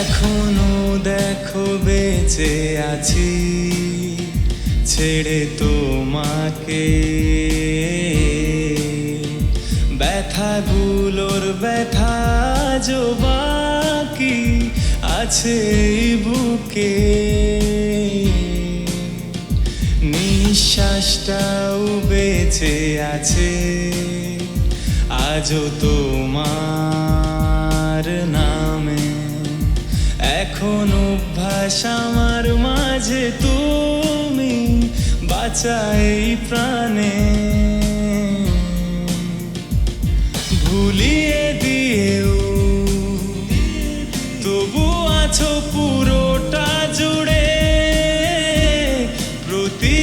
এখনও দেখো বেঁচে আছি, ছেড়ে তোমাকে। ব্যথাগুলোর ব্যথা যো বাকি আছে বুকে। নিঃশ্বাসটাও বেঁচে আছে, আজও তোমার এখন অভ্যাস আমার মাঝে তুমি বাঁচাই প্রাণে। ভুলিয়ে দিয়েও, তবু আছো পুরোটা জুড়ে প্রতি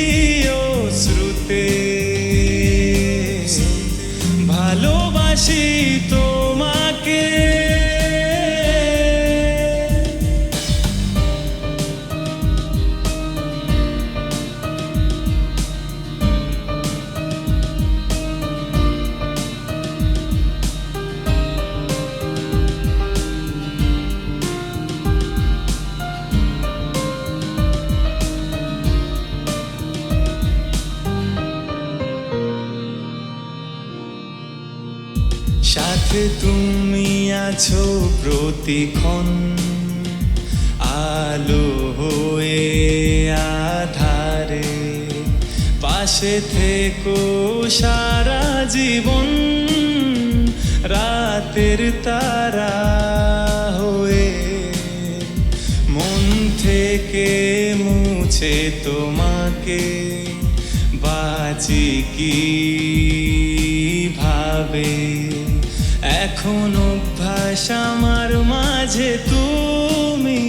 ভালোবাসি তোমাকে সাথে তুমি আছো প্রতিক্ষণ। আলো হয়ে আধারে। পাশে থেকো সারা জীবন। রাতের তারা হয়ে মন থেকে মুছে তোমাকে। বাঁচি কি ভাবে? এখন অভ্যাস আমার মাঝে তুমি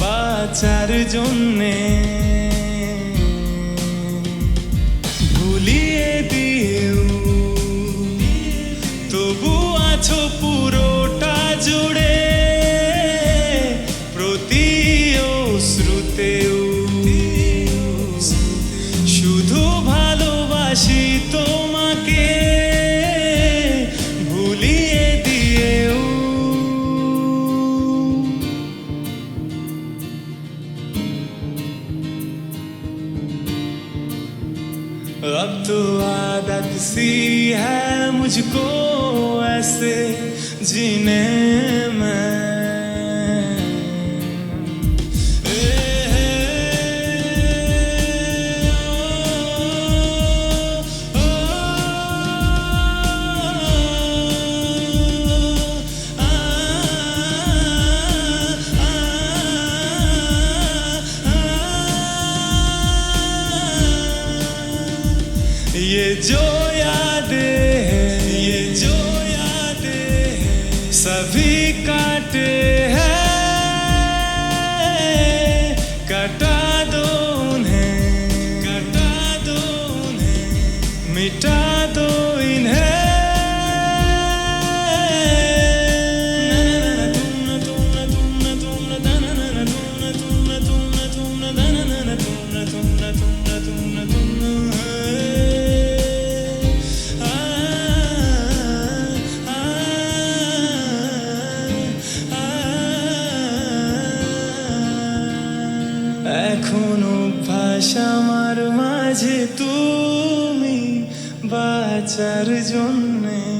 বাঁচার জন্যে। अब तो आदत सी है मुझको ऐसे जीने में। ये जो यादें हैं ये जो यादें हैं सभी काटे এখন ভাষা আমার মাঝে তুমি বাঁচার জন্যে